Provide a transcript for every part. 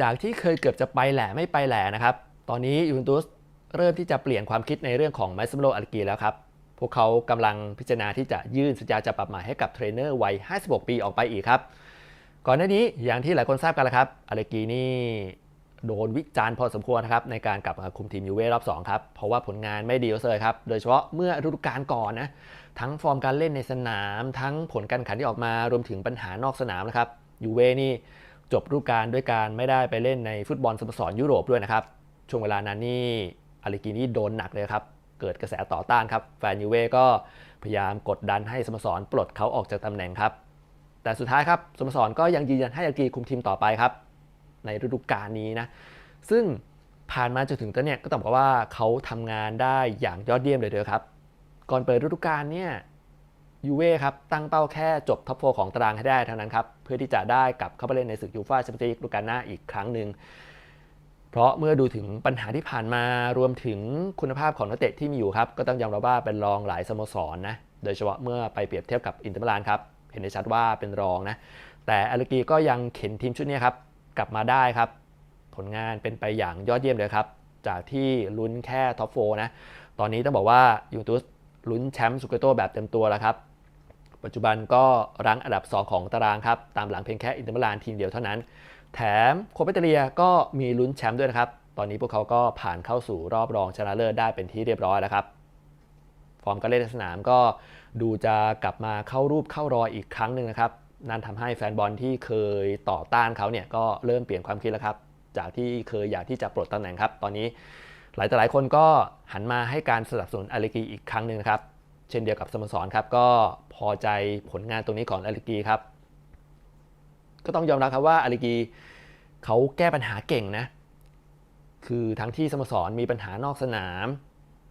จากที่เคยเกือบจะไปแหล่ไม่ไปแหล่นะครับ ตอนนี้ยูเวนตุสเริ่มที่จะเปลี่ยนความคิดในเรื่องของไมซ์มโลอัลกีแล้วครับ พวกเขากำลังพิจารณาที่จะยื่นสัญญาจะปรับใหม่ให้กับเทรนเนอร์วัย 56 ปีออกไปอีกครับ ก่อนหน้านี้อย่างที่หลายคนทราบกันแล้วครับอเลกีนี่โดนวิจารณ์พอสมควรนะครับในการกลับมาคุมทีมยูเว่รอบ2ครับเพราะว่าผลงานไม่ดีเลยครับโดยเฉพาะเมื่อฤดูกาลก่อนนะทั้งฟอร์มการเล่นในสนาม ทั้งผลการขันที่ออกมารวมถึงปัญหานอกสนามนะครับยูเว่นี่ จบฤดูกาลด้วยการไม่ได้ไปเล่นในฟุตบอลสโมสรยุโรปด้วยนะครับ ช่วงเวลานั้นนี่อาริกีนี่โดนหนักเลยครับ เกิดกระแสต่อต้านครับ แฟนยูเว่ก็พยายามกดดันให้สโมสรปลดเขาออกจากตำแหน่งครับ แต่สุดท้ายครับสโมสรก็ยังยืนยันให้อาริกีคุมทีมต่อไปครับ ในฤดูกาลนี้นะ ซึ่งผ่านมาจนถึงตอนเนี้ยก็ต้องบอกว่าเขาทำงานได้อย่างยอดเยี่ยมเลยเด้อครับ ก่อนเปิดฤดูกาลเนี่ย ยูเว่ครับตั้งเป้าแค่จบท็อปโฟของตารางให้ได้เท่านั้นครับ เพื่อที่จะได้กลับเข้าไปเล่นในศึกยูฟ่าแชมเปี้ยนส์ลีกฤดูกาลหน้าอีกครั้งหนึ่งเพราะเมื่อดูถึงปัญหาที่ผ่านมารวมถึงคุณภาพของนักเตะที่มีอยู่ครับ ก็ต้องยอมรับว่าเป็นรองหลายสโมสรนะโดยเฉพาะเมื่อไปเปรียบเทียบกับอินเตอร์มิลานครับเห็นได้ชัดว่าเป็นรองนะแต่อาริกีก็ยังเข็นทีมชุดนี้ครับกลับมาได้ครับ ผลงานเป็นไปอย่างยอดเยี่ยมเลยครับจากที่ลุ้นแค่ท็อปโฟนะตอนนี้ต้องบอกว่ายูเวนตุสลุ้นแชมป์สุเกโตแบบเต็มตัวแล้วครับ ปัจจุบันก็รั้งอันดับ 2 ของตารางครับ ตามหลังเพียงแค่อินเตอร์มิลานทีมเดียวเท่านั้น แถมโคเปเตเลียก็มีลุ้นแชมป์ด้วยนะครับ ตอนนี้พวกเขาก็ผ่านเข้าสู่รอบรองชนะเลิศได้เป็นที่เรียบร้อยแล้วครับ ฟอร์มการเล่นในสนามก็ดูจะกลับมาเข้ารูปเข้ารอยอีกครั้งหนึ่งนะครับ นั่นทำให้แฟนบอลที่เคยต่อต้านเขาเนี่ยก็เริ่มเปลี่ยนความคิดแล้วครับ จากที่เคยอยากที่จะปลดตำแหน่งครับ ตอนนี้หลายต่อหลายคนก็หันมาให้การสนับสนุนอาริกีอีกครั้งหนึ่งนะครับ เช่นเดียวกับสโมสรครับก็พอใจผลงานตรงนี้ของอาริกีครับ ก็ต้องยอมรับครับว่าอาริกีเขาแก้ปัญหาเก่งนะ คือทั้งที่สโมสรมีปัญหานอกสนาม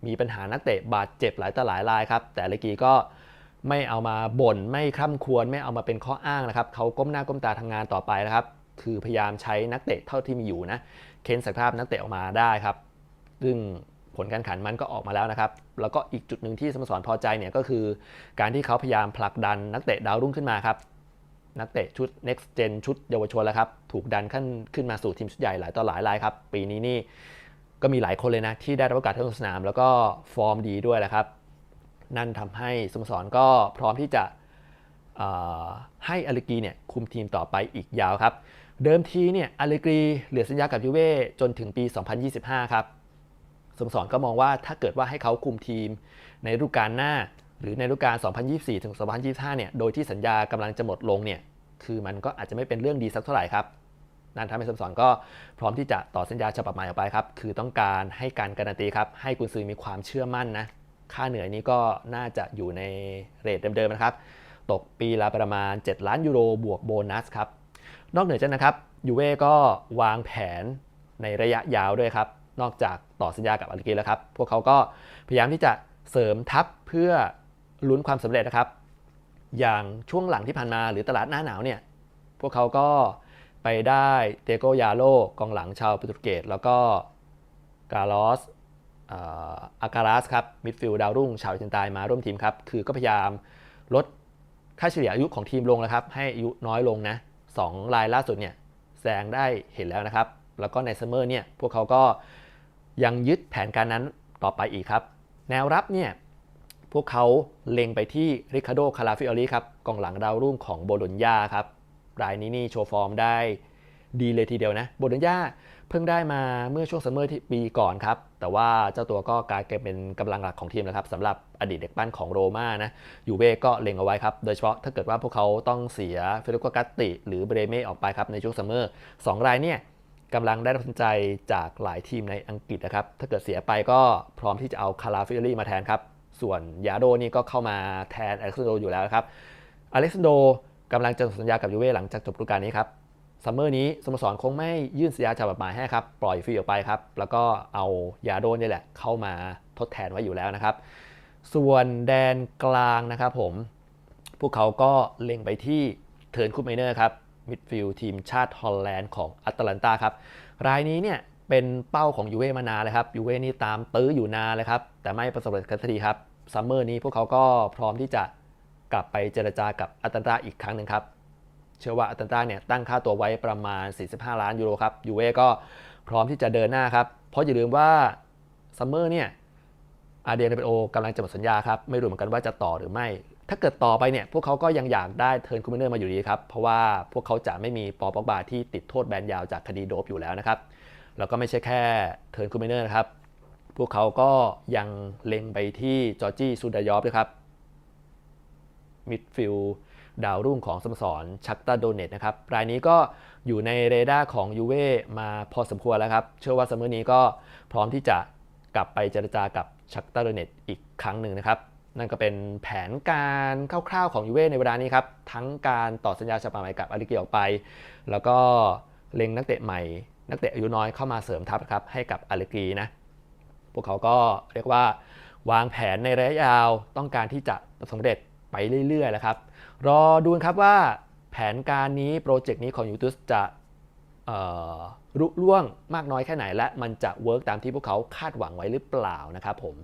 มีปัญหานักเตะบาดเจ็บหลายต่อหลายรายครับ แต่อาริกีก็ไม่เอามาบ่นไม่คร่ำควรไม่เอามาเป็นข้ออ้างนะครับเขาก้มหน้าก้มตาทำงานต่อไปนะครับ คือพยายามใช้นักเตะเท่าที่มีอยู่นะ เค้นศักยภาพนักเตะออกมาได้ครับ ซึ่ง ผลการแข่งขันมันก็ออกมาแล้วนะครับ แล้วก็อีกจุดหนึ่งที่สโมสรพอใจเนี่ยก็คือ การที่เขาพยายามผลักดันนักเตะดาวรุ่งขึ้นมาครับ นักเตะชุด next gen ชุดเยาวชนแล้วครับ ถูกดันขึ้นขึ้นมาสู่ทีมชุดใหญ่หลายต่อหลายรายครับ ปีนี้นี่ก็มีหลายคนเลยนะ ที่ได้รับโอกาสลงสนาม แล้วก็ฟอร์มดีด้วยแหละครับ นั่นทำให้สโมสรก็พร้อมที่จะให้อาริกีเนี่ยคุมทีมต่อไปอีกยาวครับ เดิมทีเนี่ยอาริกีเหลือสัญญากับยูเว่จนถึงปี 2025 ครับ สโมสรก็มองว่าถ้าเกิดว่าให้เขาคุมทีมในฤดูกาลหน้า หรือในฤดูกาล 2024 ถึง 2025 เนี่ย โดยที่สัญญากำลังจะหมดลงเนี่ย คือมันก็อาจจะไม่เป็นเรื่องดีสักเท่าไหร่ครับ นั่นทำให้สโมสรก็พร้อมที่จะต่อสัญญาฉบับใหม่ออกไปครับ คือต้องการให้การการันตีครับ ให้กุนซือมีความเชื่อมั่นนะ ค่าเหนื่อยนี้ก็น่าจะอยู่ในเรทเดิมๆนะครับ ตกปีละประมาณ 7 ล้านยูโรบวกโบนัสครับ นอกเหนือจากนะครับ ยูเว่ก็วางแผนในระยะยาวด้วยครับ นอกจากต่อสัญญากับอาริกีแล้วครับ พวกเขาก็พยายามที่จะเสริมทัพเพื่อลุ้นความสำเร็จนะครับ อย่างช่วงหลังที่ผ่านมาหรือตลาดหน้าหนาวเนี่ย พวกเขาก็ไปได้เตโกยาโลกองหลังชาวโปรตุเกสแล้วก็กาลอสอาการัสครับมิดฟิลด์ดาวรุ่ง ชาวอาร์เจนตินามาร่วมทีมครับ คือก็พยายามลดค่าเฉลี่ยอายุของทีมลงแล้วครับ ให้อายุน้อยลงนะสองรายล่าสุดเนี่ยแซงได้เห็นแล้วนะครับ แล้วก็ในซัมเมอร์เนี่ยพวกเขาก็ ยังยึดแผนการนั้นต่อไปอีกครับ แนวรับเนี่ยพวกเขาเล็งไปที่ริคาโดคาราฟิออลีครับกองหลังดาวรุ่งของโบโลญญาครับรายนี้นี่โชว์ฟอร์มได้ดีเลยทีเดียวนะโบโลญญาเพิ่งได้มาเมื่อช่วงซัมเมอร์ที่ปีก่อนครับ แต่ว่าเจ้าตัวก็กลายเป็นกำลังหลักของทีมแล้วครับสำหรับอดีตเด็กปั้นของโรม่านะยูเว่ก็เล็งเอาไว้ครับ โดยเฉพาะถ้าเกิดว่าพวกเขาต้องเสียเฟลิโกกัตติ หรือเบรเม่ออกไปครับในช่วงซัมเมอร์สองรายเนี่ย กำลังได้รับสนใจจากหลายทีมในอังกฤษนะครับ ถ้าเกิดเสียไปก็พร้อมที่จะเอาคาราฟิอรี่มาแทนครับ ส่วนยาโดนี่ก็เข้ามาแทนอเล็กซานโดอยู่แล้วครับ อเล็กซานโดกำลังจะสัญญากับยูเว่หลังจากจบฤดูกาลนี้ครับซัมเมอร์นี้สโมสรคงไม่ยื่นสัญญาฉบับใหม่ให้ครับ ปล่อยฟรีออกไปครับ แล้วก็เอายาโดนี่แหละ เข้ามาทดแทนไว้อยู่แล้วนะครับ ส่วนแดนกลางนะครับผม พวกเขาก็เล็งไปที่เทิร์นคูปไมเนอร์ครับ มิดฟิลด์ทีมชาติฮอลแลนด์ของอัตแลนตาครับ รายนี้เนี่ยเป็นเป้าของยูเว่มานานเลยครับยูเว่นี่ตามตื้ออยู่นานเลยครับ แต่ไม่ประสบความสำเร็จสักทีครับซัมเมอร์นี้พวกเขาก็พร้อมที่จะกลับไปเจรจากับอัตแลนตาอีกครั้งหนึ่งครับ เชื่อว่าอัตแลนตาเนี่ยตั้งค่าตัวไว้ประมาณ 45 ล้านยูโรครับยูเว่ก็พร้อมที่จะเดินหน้าครับ เพราะอย่าลืมว่าซัมเมอร์เนี่ยอาเดียนเปโอกำลังจะหมดสัญญาครับ ไม่รู้เหมือนกันว่าจะต่อหรือไม่ ถ้าเกิดต่อไปเนี่ยพวกเขาก็ยังอยากได้เทิร์นคูเมเนอร์มาอยู่ดีครับ เพราะว่าพวกเขาจะไม่มีปอปอกบาที่ติดโทษแบนยาวจากคดีโดปอยู่แล้วนะครับ แล้วก็ไม่ใช่แค่เทิร์นคูเมเนอร์นะครับ พวกเขาก็ยังเล็งไปที่จอร์จี้ซูดายอฟด้วยครับมิดฟิลด์ดาวรุ่งของสโมสรชักตาโดเนตนะครับ รายนี้ก็อยู่ในเรดาร์ของยูเว่มาพอสมควรแล้วครับ เชื่อว่าซัมเมอร์นี้ก็พร้อมที่จะกลับไปเจรจากับชักตาโดเนตอีกครั้งหนึ่งนะครับ นั่นก็เป็นแผนการคร่าวๆของยูเว่ในเวลานี้ครับ ทั้งการต่อสัญญาฉบับใหม่กับอาริเกีออกไป แล้วก็เล็งนักเตะใหม่ นักเตะอายุน้อยเข้ามาเสริมทัพครับให้กับอาริกีนะ พวกเขาก็เรียกว่าวางแผนในระยะยาวต้องการที่จะสำเร็จไปเรื่อยๆแล้วครับ รอดูครับว่าแผนการนี้โปรเจกต์นี้ของยูทูสจะเอ่ร่วงมากน้อยแค่ไหนและมันจะเวิร์กตามที่พวกเขาคาดหวังไว้หรือเปล่านะครับผม